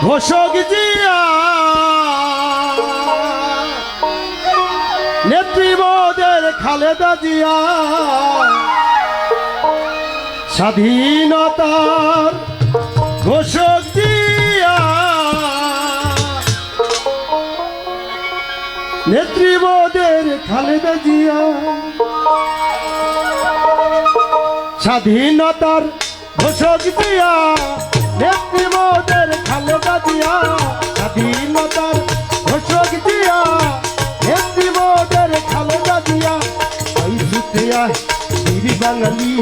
ঘোষক জিয়া। নেত্রীবোধের খালেদা জিয়া। স্বাধীনতার ঘোষক জিয়া। নেত্রীবোধের খালেদা জিয়া। স্বাধীনতার ঘোষক দিয়া নেত্রীবোধের খালেদা জিয়া, স্বাধীনতার ঘোষক দিয়া নেত্রীবোধের খালেদা জিয়া, আই সুতে আয় বীর বাঙালি,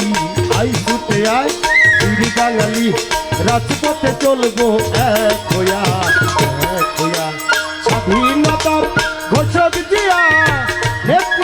আই সুতে আয় বীর বাঙালি। রাজপথে চলবো এক হইয়া এক হইয়া। স্বাধীনতার ঘোষক দিয়া নেত্রীবোধের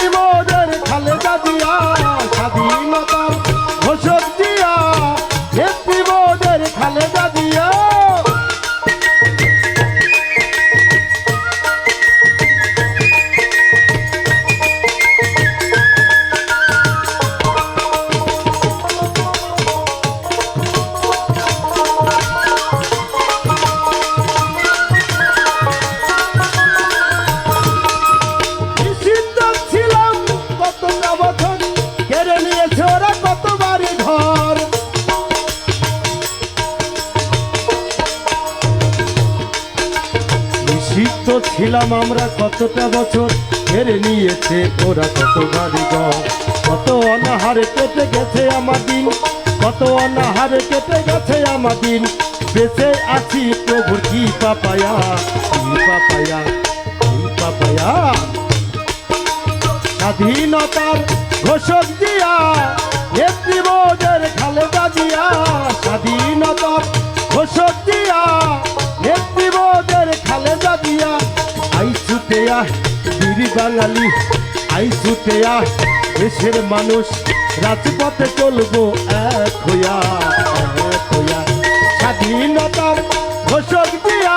নিষিদ্ধ ছিলাম আমরা কতটা বছর? কেড়ে নিয়েছে ওরা কত বাড়ি কত অনাহারে কেটে গেছে আমার দিন। কত অনাহারে কেটে গেছে আমার দিন। বেঁচে আছি প্রভুর কি পাপায়া? কি পাপায়া? কি পাপায়া? স্বাধীনতার ঘোষক দিয়া বাঙালি আই আহ দেশের মানুষ রাজপথে চলবো এক হইয়া। স্বাধীনতার ঘোষক দিয়া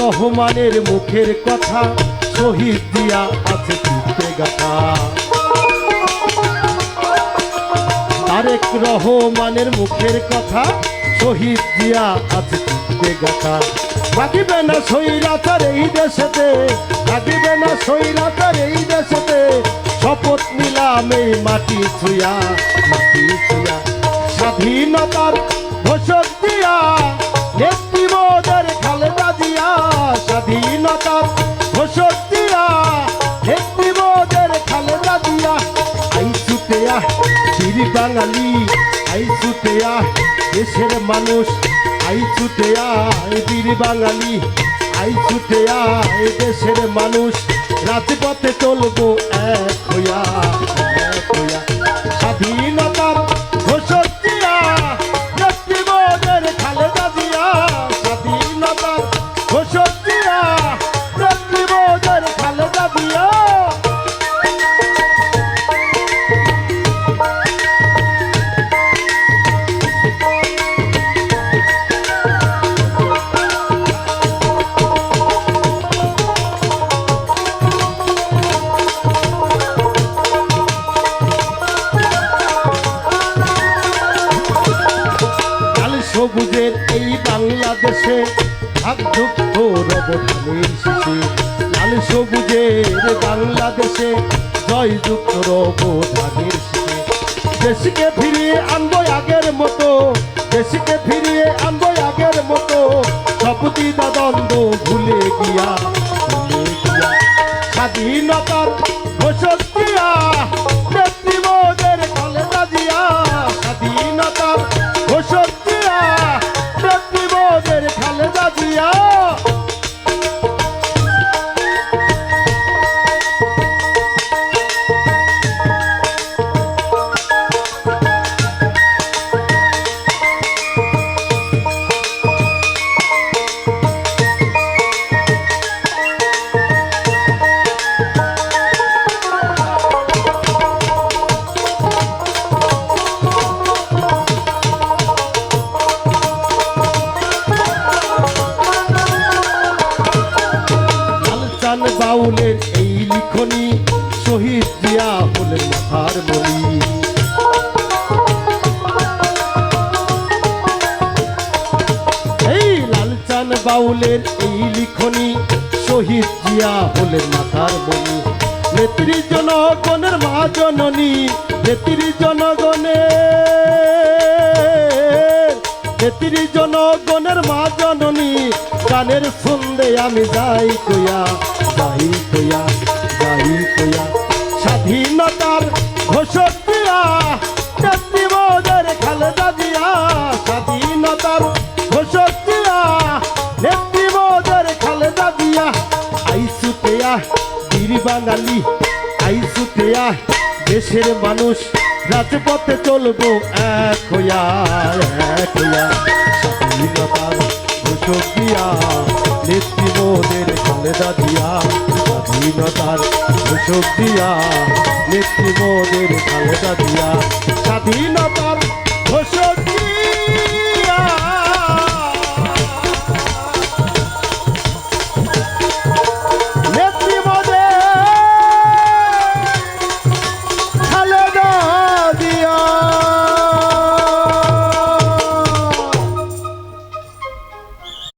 রহমানের মুখের কথা শহীদ দিয়া আছে চিত্তে গাথা। আরেক রহমানের মুখের কথা শহীদ দিয়া আছে চিত্তে গাথা। লাগিবে না সৈরাচার এই দেশেতে লাগিবে না সৈরাচার এই দেশেতে। শপথ নিলাম এই মাটি ছুঁয়া মাটি ছুঁয়া। স্বাধীনতার ঘোষক দিয়া আই আহ বীর বাঙালি, আই আহ, দেশের মানুষ। আই আয় বীর বাঙালি, আই ছুটে আয় দেশের মানুষ। রাজপথে চলবো এক হইয়া এক হইয়া। সবুজের এই বাংলাদেশে শিশু লাল সবুজের বাংলাদেশে জয়যুক্ত রবধানের শিশু দেশকে ফিরিয়ে আনব আগের মতো, দেশকে ফিরিয়ে আনব আগের মতো ভুলে গিয়া ভুলে গিয়া। স্বাধীনতার ঘোষক দিয়া বাউলের এই লিখনি, শহীদ জিয়া হলেন মাথার বনি। নেত্রী জনগণের মা জননী, নেত্রী জনগণের নেত্রী জনগণের মা জননী, গানের সন্ধে আমি যাই কইয়া যাই কইয়া যাই কইয়া। স্বাধীনতার বাঙালি। আইসুতেয়া দেশের মানুষ, রাজপথে চলবো এক খালেদা দিয়া। স্বাধীনতার ঘোষক দিয়া খালেদা দিয়া। স্বাধীনতার ঘোষক